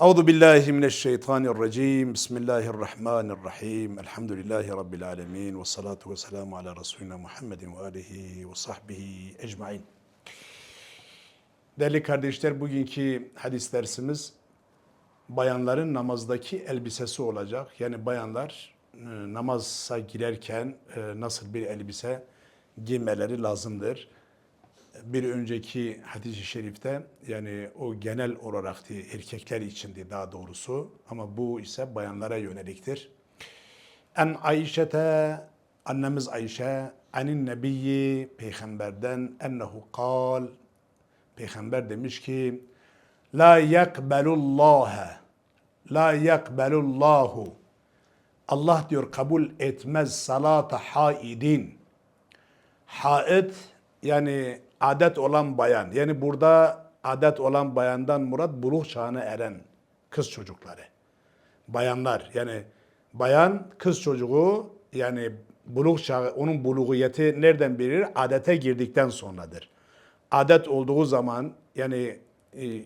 Euzu billahi mineşşeytanirracim. Bismillahirrahmanirrahim. Elhamdülillahi rabbil alamin ve salatu vesselamu ala resulina Muhammedin ve alihi ve sahbihi ecmaîn. Değerli kardeşler, bugünkü hadis dersimiz bayanların namazdaki elbisesi olacak. Yani bayanlar e, namaza girerken e, nasıl bir elbise giymeleri lazımdır. Bir önceki hadis-i şerifte yani o genel olarak erkekler içindi daha doğrusu ama bu ise bayanlara yöneliktir. En Ayşe'te annemiz Ayşe anin nebiyyi peygamberden ennehu kal. Peygamber demiş ki la yakbelullaha la yakbelullahu Allah diyor kabul etmez salata haidin. Haid yani adet olan bayan. Yani burada adet olan bayandan murat buluğ çağına eren kız çocukları. Bayanlar yani bayan kız çocuğu yani buluğ çağı onun buluğiyeti nereden bilir? Adete girdikten sonradır. Adet olduğu zaman yani e,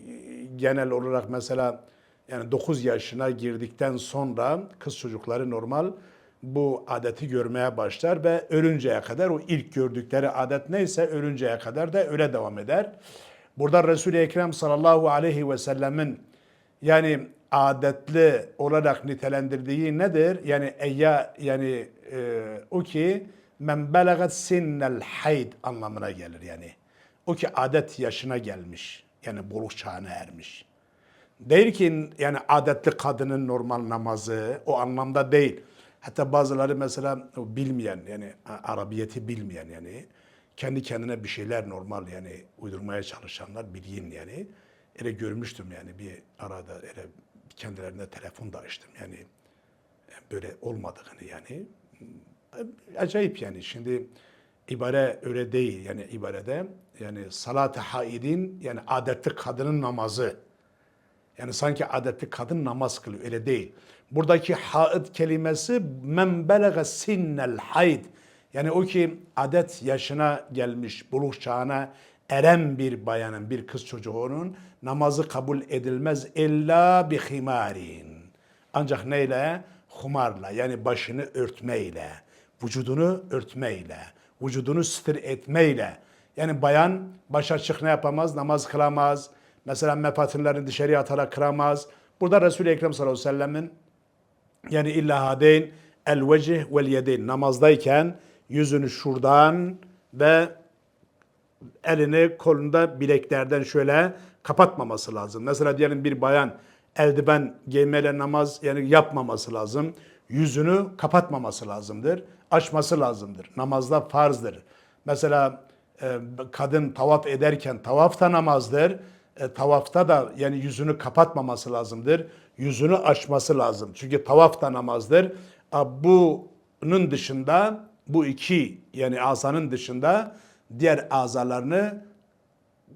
genel olarak mesela yani 9 yaşına girdikten sonra kız çocukları normal bu adeti görmeye başlar ve ölünceye kadar o ilk gördükleri adet neyse ölünceye kadar da öyle devam eder. Burada Resul-i Ekrem sallallahu aleyhi ve sellemin yani adetli olarak nitelendirdiği nedir? Yani eyya yani e, o ki men belagat sinnel hayd anlamına gelir yani. O ki adet yaşına gelmiş. Yani buluk çağına ermiş. Değil ki yani adetli kadının normal namazı o anlamda değil. Hatta bazıları mesela bilmeyen yani Arabiyeti bilmeyen yani kendi kendine bir şeyler normal yani uydurmaya çalışanlar bilyin yani. Öyle görmüştüm yani bir arada öyle kendilerine telefon da açtım yani böyle olmadığını yani. Acayip yani şimdi ibare öyle değil yani ibarede yani salat-ı haidin yani adetli kadının namazı yani sanki adetli kadın namaz kılıyor öyle değil. Buradaki haid kelimesi men belege sinnel hayd. Yani o ki adet yaşına gelmiş, buluk çağına eren bir bayanın, bir kız çocuğunun namazı kabul edilmez illa bi himarin. Ancak neyle? Humarla yani başını örtmeyle, vücudunu örtmeyle, vücudunu stir etmeyle. Yani bayan baş açık ne yapamaz? Namaz kılamaz. Mesela mefatınlarını dışarıya atarak kıramaz. Burada Resul-i Ekrem sallallahu aleyhi ve sellemin yani illa hadeyn el vecih vel yedeyn namazdayken yüzünü şuradan ve elini kolunda bileklerden şöyle kapatmaması lazım. Mesela diyelim bir bayan eldiven giymeyle namaz yani yapmaması lazım. Yüzünü kapatmaması lazımdır. Açması lazımdır. Namazda farzdır. Mesela e, kadın tavaf ederken tavaf da namazdır. E, tavafta da yani yüzünü kapatmaması lazımdır. Yüzünü açması lazım. Çünkü tavaf da namazdır. A, bunun dışında bu iki yani azanın dışında diğer azalarını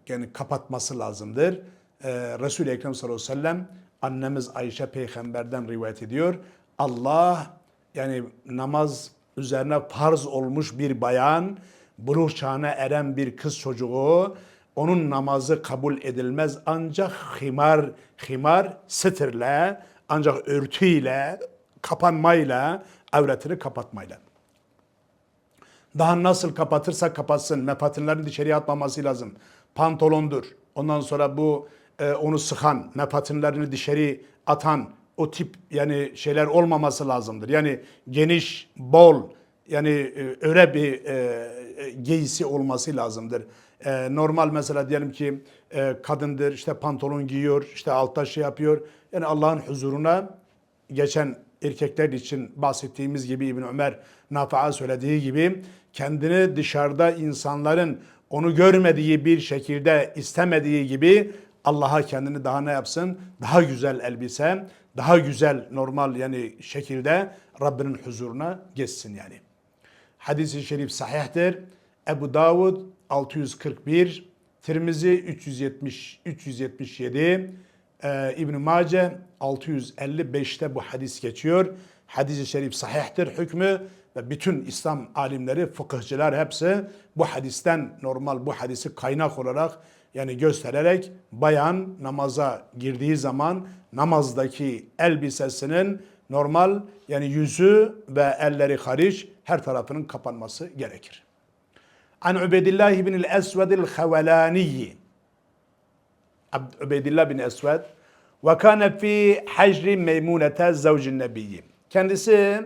yani kapatması lazımdır. Ee, Resul-i Ekrem sallallahu aleyhi ve sellem annemiz Ayşe peygamberden rivayet ediyor. Allah yani namaz üzerine farz olmuş bir bayan, buluğ çağına eren bir kız çocuğu, onun namazı kabul edilmez ancak himar, himar sitirle, ancak örtüyle, kapanmayla, avretini kapatmayla. Daha nasıl kapatırsa kapatsın. Mepatinlerin dışarıya atmaması lazım. Pantolondur. Ondan sonra bu e, onu sıkan, mepatinlerini dışarı atan o tip yani şeyler olmaması lazımdır. Yani geniş, bol yani öyle bir e, e, giysi olması lazımdır. E, normal mesela diyelim ki e, kadındır işte pantolon giyiyor, işte altta şey yapıyor. Yani Allah'ın huzuruna geçen erkekler için bahsettiğimiz gibi İbn Ömer Nafa'a söylediği gibi kendini dışarıda insanların onu görmediği bir şekilde istemediği gibi Allah'a kendini daha ne yapsın? Daha güzel elbise, daha güzel normal yani şekilde Rabbinin huzuruna geçsin yani. Hadis-i şerif sahihtir. Ebu Davud 641, Tirmizi 370 377, e, İbn Mace 655'te bu hadis geçiyor. Hadis-i şerif sahihtir hükmü ve bütün İslam alimleri, fıkıhçılar hepsi bu hadisten normal bu hadisi kaynak olarak Yani göstererek bayan namaza girdiği zaman namazdaki elbisesinin normal yani yüzü ve elleri hariç her tarafının kapanması gerekir. An Ubedillah ibn el-Esved el-Havelani Abd- Ubeydillah bin Esved ve kâne fi hacri Meymunete zavcin nebiyyi. Kendisi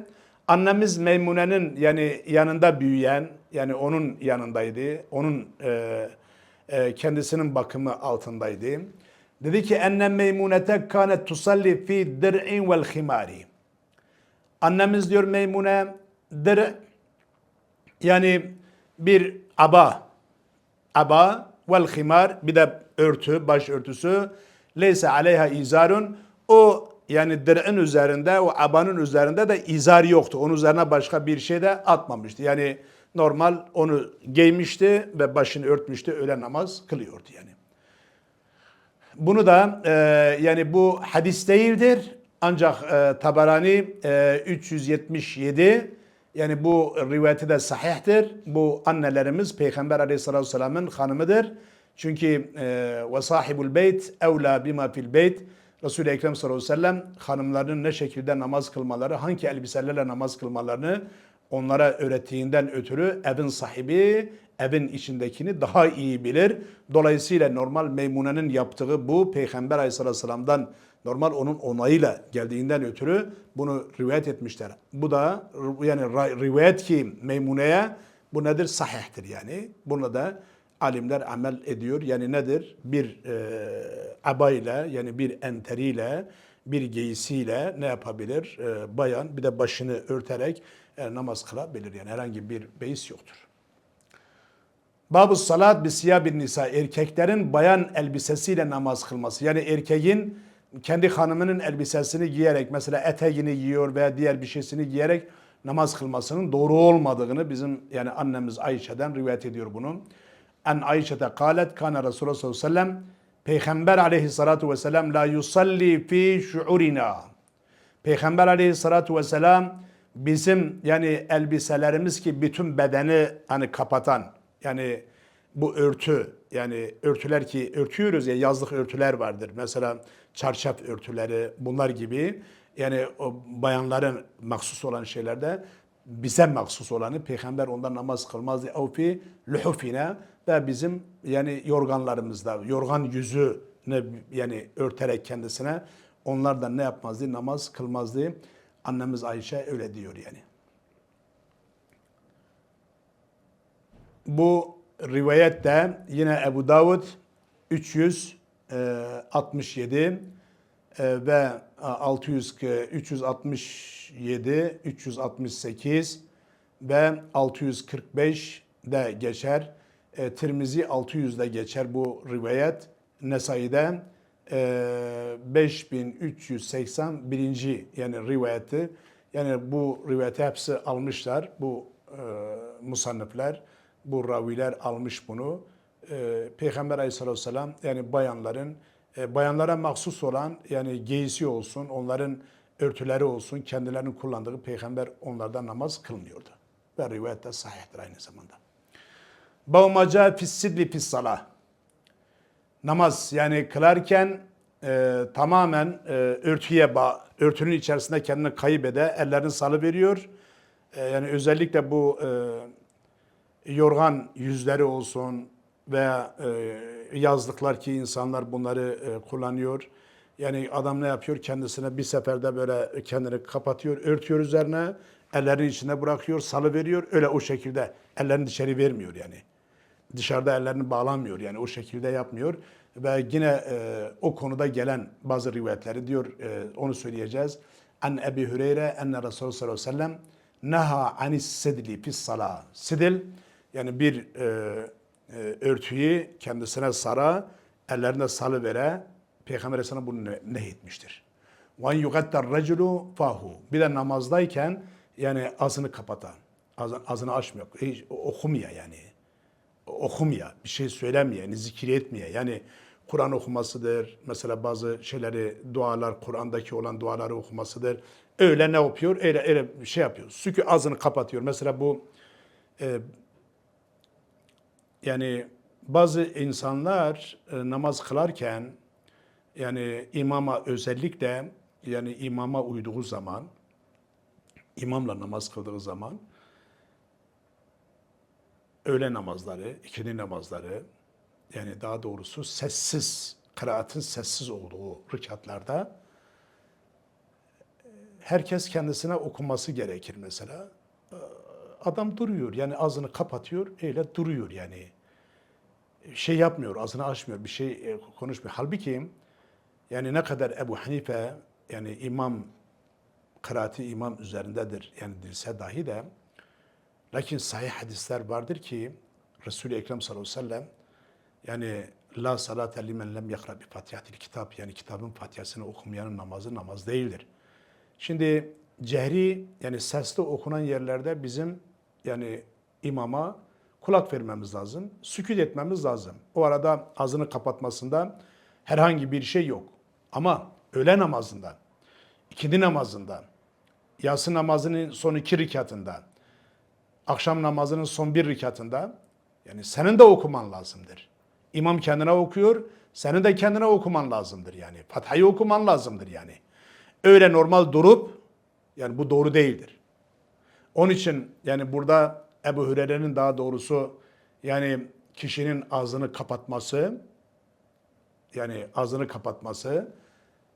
annemiz Meymune'nin yani yanında büyüyen yani onun yanındaydı. Onun e, e, kendisinin bakımı altındaydı. Dedi ki enne Meymunete kânet tusalli fi dir'in vel khimari. Annemiz diyor Meymune dir yani bir aba aba vel himar bir de örtü, baş örtüsü. Leyse aleyha izarun. O yani dir'in üzerinde, o abanın üzerinde de izar yoktu. Onun üzerine başka bir şey de atmamıştı. Yani normal onu giymişti ve başını örtmüştü. Öyle namaz kılıyordu yani. Bunu da e, yani bu hadis değildir. Ancak e, Tabarani e, 377 yani bu rivayeti de sahihtir. Bu annelerimiz Peygamber aleyhissalatü vesselamın hanımıdır. Çünkü e, ve sahibul beyt evla bima fil beyt Resul-i Ekrem sallallahu aleyhi ve sellem hanımlarının ne şekilde namaz kılmaları, hangi elbiselerle namaz kılmalarını onlara öğrettiğinden ötürü evin sahibi evin içindekini daha iyi bilir. Dolayısıyla normal Meymune'nin yaptığı bu Peygamber aleyhissalatü vesselam'dan normal onun onayıyla geldiğinden ötürü bunu rivayet etmişler. Bu da yani rivayet ki Meymune'ye bu nedir? Sahihtir yani. Buna da alimler amel ediyor. Yani nedir? Bir e, abayla yani bir enteriyle bir giysiyle ne yapabilir? E, bayan bir de başını örterek e, namaz kılabilir. Yani herhangi bir beis yoktur. Babu salat bi siyabin nisa erkeklerin bayan elbisesiyle namaz kılması. Yani erkeğin kendi hanımının elbisesini giyerek mesela eteğini giyiyor veya diğer bir şeysini giyerek namaz kılmasının doğru olmadığını bizim yani annemiz Ayşe'den rivayet ediyor bunu. En Ayşe'te kalet kana Resulullah sallallahu aleyhi ve sellem Peygamber aleyhissalatu vesselam la yusalli fi şuurina. Peygamber aleyhissalatu vesselam bizim yani elbiselerimiz ki bütün bedeni hani kapatan yani bu örtü yani örtüler ki örtüyoruz ya yazlık örtüler vardır. Mesela çarşaf örtüleri bunlar gibi yani o bayanların mahsus olan şeylerde bize mahsus olanı peygamber ondan namaz kılmazdı. Ev fi luhufina ve bizim yani yorganlarımızda yorgan yüzü ne yani örterek kendisine onlardan ne yapmazdı? Namaz kılmazdı. Annemiz Ayşe öyle diyor yani. Bu rivayet de yine Ebu Davud 367 e, ve 600 367, 368 ve 645 de geçer. E, Tirmizi 600'de geçer bu rivayet. Nesai'de e, 5381. yani rivayeti. Yani bu rivayeti hepsi almışlar. Bu e, musannifler, bu raviler almış bunu. E, Peygamber aleyhissalatü vesselam yani bayanların e, bayanlara mahsus olan yani giysi olsun, onların örtüleri olsun, kendilerinin kullandığı peygamber onlardan namaz kılmıyordu. Ve rivayet de sahihtir aynı zamanda. Bavmaca fissidli fissala. Namaz yani kılarken e, tamamen e, örtüye bağ, örtünün içerisinde kendini kaybede, ellerini salı veriyor. E, yani özellikle bu e, yorgan yüzleri olsun veya e, yazlıklar ki insanlar bunları e, kullanıyor. Yani adam ne yapıyor? Kendisine bir seferde böyle kendini kapatıyor, örtüyor üzerine, ellerini içine bırakıyor, salı veriyor. Öyle o şekilde ellerini dışarı vermiyor yani. Dışarıda ellerini bağlamıyor yani o şekilde yapmıyor. Ve yine e, o konuda gelen bazı rivayetleri diyor, e, onu söyleyeceğiz. An Ebi Hüreyre enne Resulullah sallallahu aleyhi ve sellem neha anis sedli fis salah. Sidil yani bir e, e, örtüyü kendisine sara, ellerine salı vere Peygamber Aleyhisselam bunu nehyetmiştir. Van yugattar reculu fahu. Bir de namazdayken yani ağzını kapatan, ağzını açmıyor, hiç okumuyor yani. Okumuyor, bir şey söylemiyor, yani zikir etmiyor. Yani Kur'an okumasıdır. Mesela bazı şeyleri, dualar, Kur'an'daki olan duaları okumasıdır. Öyle ne yapıyor? Öyle, öyle şey yapıyor. Sükü ağzını kapatıyor. Mesela bu e, yani bazı insanlar e, namaz kılarken yani imama özellikle yani imama uyduğu zaman imamla namaz kıldığı zaman öğle namazları, ikindi namazları yani daha doğrusu sessiz, kıraatın sessiz olduğu rükatlarda herkes kendisine okuması gerekir mesela. Adam duruyor yani ağzını kapatıyor, öyle duruyor yani. Şey yapmıyor, ağzını açmıyor, bir şey e, konuşmuyor. Halbuki yani ne kadar Ebu Hanife yani imam kıraati imam üzerindedir yani dilse dahi de lakin sahih hadisler vardır ki Resul-i Ekrem sallallahu aleyhi ve sellem yani la salate limen lem yakra bi fatihatil kitap yani kitabın fatihasını okumayanın namazı namaz değildir. Şimdi cehri yani sesli okunan yerlerde bizim yani imama kulak vermemiz lazım. Sükut etmemiz lazım. O arada ağzını kapatmasında herhangi bir şey yok. Ama öğle namazında, ikindi namazında, yatsı namazının son iki rikatında, akşam namazının son bir rikatında yani senin de okuman lazımdır. İmam kendine okuyor, senin de kendine okuman lazımdır yani. Fatiha'yı okuman lazımdır yani. Öyle normal durup yani bu doğru değildir. Onun için yani burada Ebu Hüreyre'nin daha doğrusu yani kişinin ağzını kapatması yani ağzını kapatması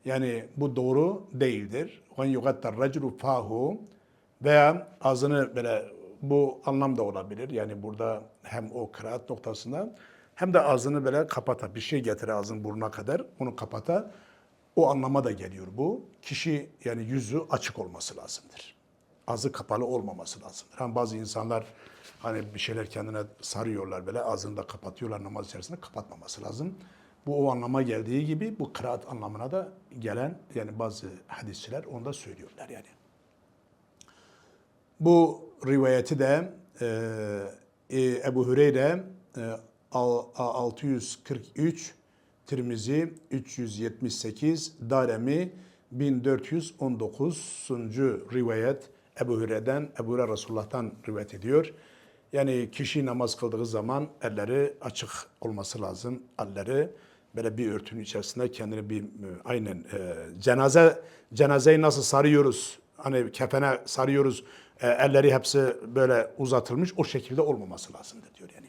yani bu doğru değildir. Ve yugattar raculu fahu veya ağzını böyle bu anlamda olabilir. Yani burada hem o kıraat noktasında hem de ağzını böyle kapata bir şey getir ağzın burnuna kadar bunu kapata o anlama da geliyor bu. Kişi yani yüzü açık olması lazımdır. Ağzı kapalı olmaması lazımdır. Hani bazı insanlar hani bir şeyler kendine sarıyorlar böyle ağzını da kapatıyorlar namaz içerisinde kapatmaması lazım. Bu o anlama geldiği gibi bu kıraat anlamına da gelen yani bazı hadisçiler onu da söylüyorlar yani. Bu rivayeti de e, e, Ebu Hüreyre e, al- a- 643, Tirmizi 378, Daremi 1419. rivayet Ebu Hüreyre'den, Ebu Hüreyre Resulullah'tan rivayet ediyor. Yani kişi namaz kıldığı zaman elleri açık olması lazım. Elleri böyle bir örtünün içerisinde kendini bir e, aynen e, cenaze cenazeyi nasıl sarıyoruz? Hani kefene sarıyoruz. E, elleri hepsi böyle uzatılmış. O şekilde olmaması lazımdır diyor yani.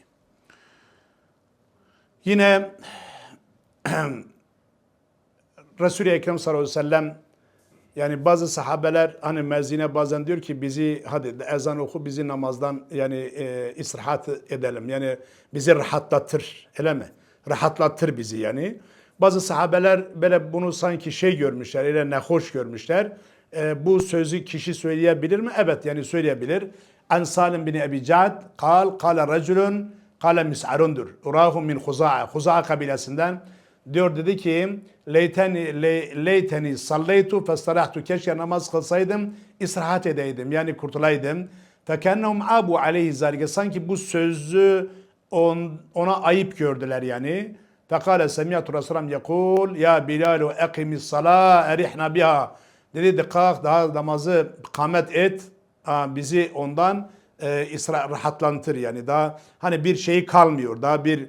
Yine Resul-i Ekrem sallallahu aleyhi ve sellem yani bazı sahabeler hani mezine bazen diyor ki bizi hadi ezan oku bizi namazdan yani e, istirahat edelim. Yani bizi rahatlatır öyle mi? Rahatlatır bizi yani. Bazı sahabeler böyle bunu sanki şey görmüşler, öyle ne hoş görmüşler. E, bu sözü kişi söyleyebilir mi? Evet yani söyleyebilir. An Salim bin Ebi Cad kal kale reculun kale mis'arundur. Urahum min Huza'a. Huza'a kabilesinden diyor dedi ki leyteni le, leyteni salleytu festarahtu keşke namaz kılsaydım istirahat edeydim yani kurtulaydım. Fekennehum abu aleyhi zalike sanki bu sözü on, ona ayıp gördüler yani. Fekale semiyatu Resulullah yekul ya Bilalu ekimis salah erihna biha. Dedi de kalk daha namazı kamet et bizi ondan e, isra rahatlantır yani daha hani bir şey kalmıyor daha bir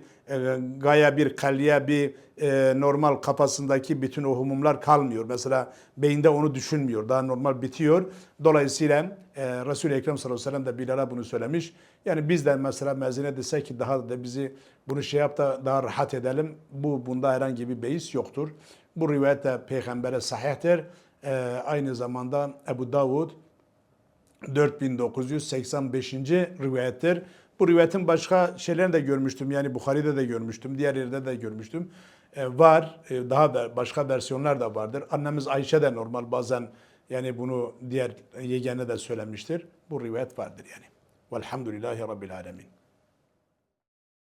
gaya bir kalya bir e, normal kafasındaki bütün o humumlar kalmıyor. Mesela beyinde onu düşünmüyor. Daha normal bitiyor. Dolayısıyla e, Resul-i Ekrem sallallahu aleyhi ve sellem de Bilal'a bunu söylemiş. Yani biz de mesela mezine desek ki daha da bizi bunu şey yap da daha rahat edelim. Bu bunda herhangi bir beis yoktur. Bu rivayet de peygambere sahihtir. E, aynı zamanda Ebu Davud 4985. rivayettir. Bu rivayetin başka şeylerini de görmüştüm. Yani Bukhari'de de görmüştüm. Diğer yerde de görmüştüm. Ee, var. Ee, daha da başka versiyonlar da vardır. Annemiz Ayşe de normal bazen yani bunu diğer yegene de söylemiştir. Bu rivayet vardır yani. Velhamdülillahi Rabbil Alemin.